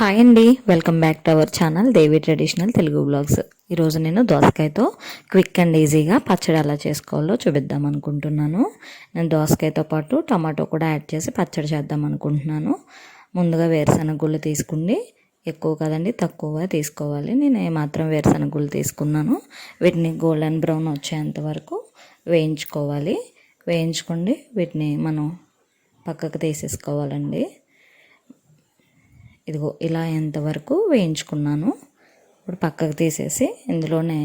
Hi అండి welcome back to our channel Devi traditional Telugu blogs ఈరోజు నేను దోసకాయతో quick and ఈజీగా పచ్చడి ఎలా చేసుకోవాలో చూపిద్దాం అనుకుంటున్నాను. నేను దోసకాయతో పాటు టమాటో కూడా యాడ్ చేసి పచ్చడి చేద్దాం అనుకుంటున్నాను. ముందుగా వేరుశనగ గుళ్ళు తీసుకుని ఎక్కువ కదండి తక్కువగా తీసుకోవాలి. నేను ఏమాత్రం వేరుశనగ గుళ్ళు తీసుకున్నాను. వీటిని గోల్డెన్ బ్రౌన్ వచ్చేంత వరకు వేయించుకోవాలి. వేయించుకోండి వీటిని మనం పక్కకు తీసేసుకోవాలండి. ఇదిగో ఇలా ఎంతవరకు వేయించుకున్నాను? ఇప్పుడు పక్కకు తీసేసి ఇందులోనే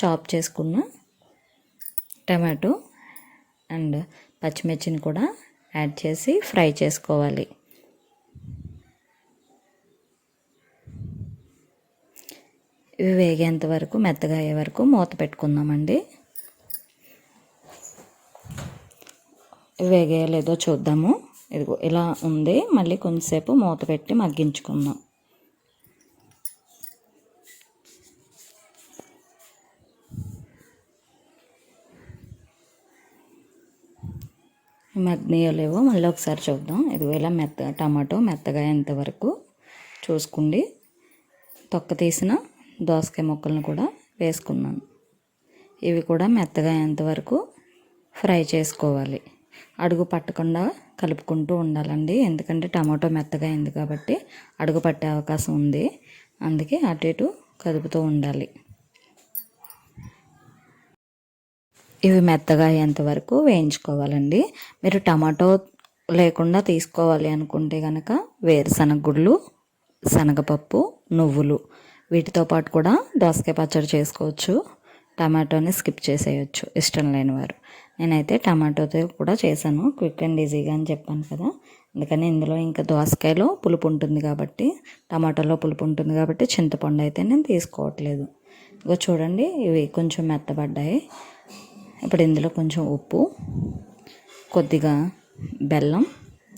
చాప్ చేసుకున్న టమాటో అండ్ పచ్చిమిర్చిని కూడా యాడ్ చేసి ఫ్రై చేసుకోవాలి. ఇవి వేగేంత వరకు మెత్తగా అయ్యే వరకు మూత పెట్టుకుందామండి. వేగేయలేదో చూద్దాము. ఇదిగో ఇలా ఉంది. మళ్ళీ కొంచెంసేపు మూత పెట్టి మగ్గించుకుందాం. మగ్నియలేవో మళ్ళీ ఒకసారి చూద్దాం. ఇదిగో ఇలా మెత్త టమాటో మెత్తగా ఎంతవరకు చూసుకోండి. తొక్క తీసిన దోసకాయ ముక్కలను కూడా వేసుకున్నాను. ఇవి కూడా మెత్తగా ఎంతవరకు ఫ్రై చేసుకోవాలి. అడుగు పట్టకుండా కలుపుకుంటూ ఉండాలండి. ఎందుకంటే టమాటో మెత్తగా అయింది కాబట్టి అడుగు పట్టే అవకాశం ఉంది. అందుకే అటు ఇటు కదుపుతూ ఉండాలి. ఇవి మెత్తగా అయ్యేంత వరకు వేయించుకోవాలండి. మీరు టమాటో లేకుండా తీసుకోవాలి అనుకుంటే కనుక వేరుశనగ గుడ్లు శనగపప్పు నువ్వులు వీటితో పాటు కూడా దోసకాయ పచ్చడి చేసుకోవచ్చు. టమాటోని స్కిప్ చేసేయచ్చు ఇష్టం లేని వారు. నేనైతే టమాటోతో కూడా చేశాను క్విక్ అండ్ ఈజీగా అని చెప్పాను కదా. అందుకని ఇందులో ఇంకా దోసకాయలో పులుపు ఉంటుంది కాబట్టి టమాటోలో పులుపు ఉంటుంది కాబట్టి చింతపండు అయితే నేను తీసుకోవట్లేదు. ఇగో చూడండి ఇవి కొంచెం మెత్తబడ్డాయి. ఇప్పుడు ఇందులో కొంచెం ఉప్పు కొద్దిగా బెల్లం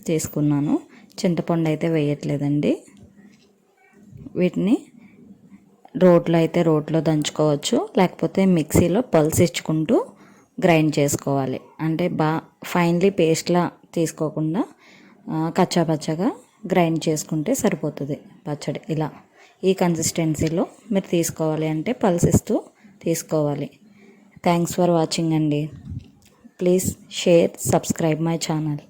తీసుకున్నాను. చింతపండు అయితే వేయట్లేదండి. వీటిని రోట్లో అయితే రోట్లో దంచుకోవచ్చు. లేకపోతే మిక్సీలో పల్స్ ఇచ్చుకుంటూ గ్రైండ్ చేసుకోవాలి. అంటే బా ఫైన్లీ పేస్ట్లా తీసుకోకుండా కచ్చాపచ్చగా గ్రైండ్ చేసుకుంటే సరిపోతుంది పచ్చడి. ఇలా ఈ కన్సిస్టెన్సీలో మీరు తీసుకోవాలి అంటే పల్స్ ఇస్తూ తీసుకోవాలి. థ్యాంక్స్ ఫర్ వాచింగ్ అండి. Please share subscribe my channel.